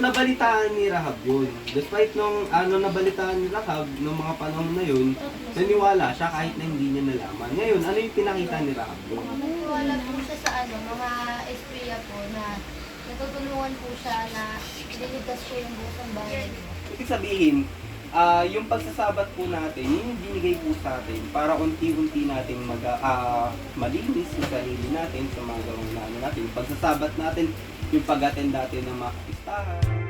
nabalitaan ni Rahab yun. Despite nung ano nabalitaan ni Rahab nung mga panahon na yun, naniwala siya kahit na hindi niya nalaman. Ngayon, ano yung pinakita ni Rahab yun? Naniniwala po siya sa ano, mga espriya po na natutulungan po siya na ililigtas po yung buong bayan. Ibig sabihin, ah yung pagsasabat po natin, yun yung binigay po sa atin para unti-unti nating mag, ah, malinis yung sarili natin sa mga ano natin. Yung pagsasabat natin, yung pag-attend natin ng mga kapistahan.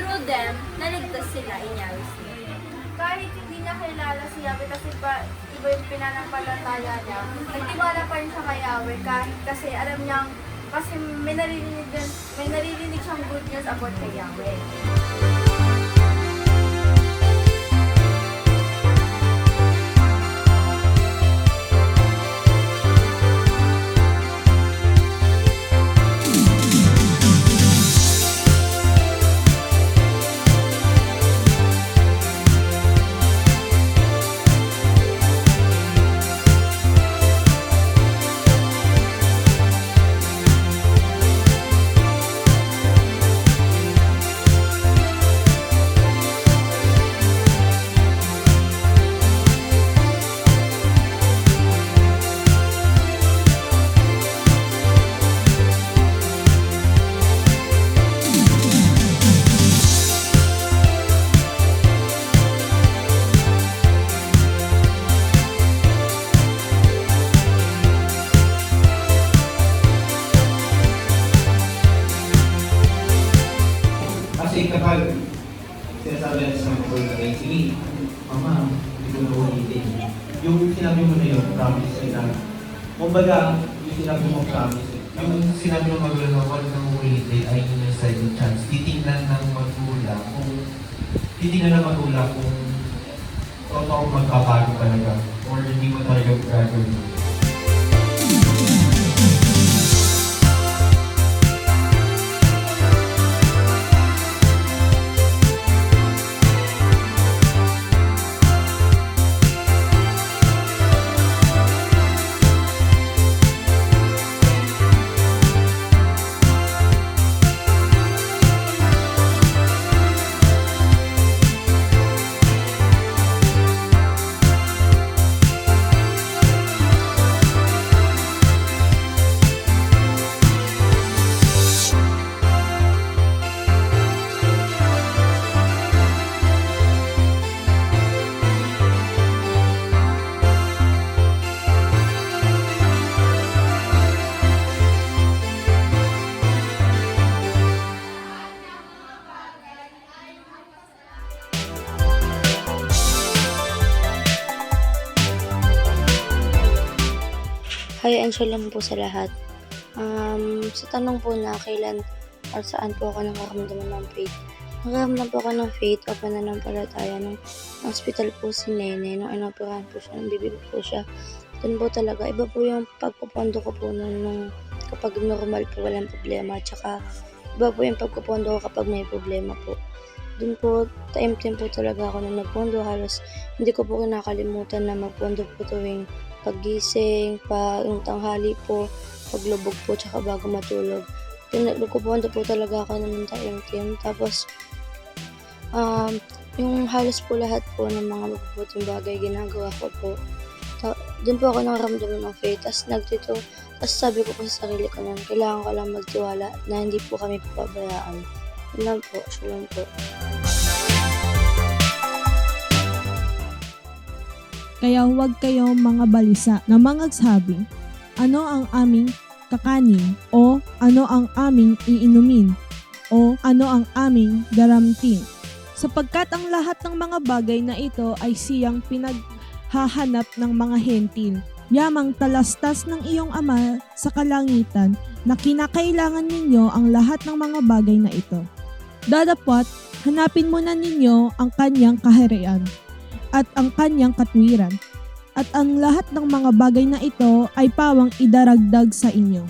Through them, naligtas sila in Yaris Kahit hindi niya kilala si Yahweh kasi pa iba yung pinanampalataya niya, nagtiwala pa rin siya kay Yahweh kahit kasi alam niyang kasi may naririnig, may naririnig siyang good news about kay Yahweh. Yung sinabi mo na yun, promise ay na. Kumbaga, yung sinabi mo promise, Yung sinabi ng magulang huwag nang ulitin ay yung second chance. Titingnan ng magulang kung titingnan ng magulang kung totoo magbabago talaga or hindi mo talaga gagawin. Hi, and shalom po sa lahat. Um, sa tanong po na kailan or saan po ako nakaramdaman ng faith. Nakaramdam po ako ng faith o pananampalataya nung hospital po si Nene, nung inoperahan po siya, nung bibig po siya. Doon po talaga, iba po yung pagpupondo ko po nun nung kapag normal po walang problema. Tsaka iba po yung pagpupondo ko kapag may problema po. Doon po, time-time po talaga ako na nagpondo. Halos hindi ko po kinakalimutan na magpondo po tuwing paggising, pa yung tanghali po, paglubog po, tsaka bago matulog. Nagkupunta po talaga ako ng time-time. Tapos, um, yung halos po lahat po ng mga mabubuting bagay ginagawa ko po. doon po ako nakaramdaman ng faith. Tapos nagtito, tapos sabi ko po sa sarili ko nun, kailangan ko lang magtiwala na hindi po kami papabayaan. Yun lang po, siya lang po. Kaya huwag kayo mga balisa na mangagsabi, ano ang aming kakanin o ano ang aming iinumin o ano ang aming garamtin. Sapagkat ang lahat ng mga bagay na ito ay siyang pinaghahanap ng mga hentil. Yamang talastas ng iyong ama sa kalangitan na kinakailangan ninyo ang lahat ng mga bagay na ito. Dadapot, hanapin muna ninyo ang kanyang kaharian at ang kanyang katwiran. At ang lahat ng mga bagay na ito ay pawang idaragdag sa inyo.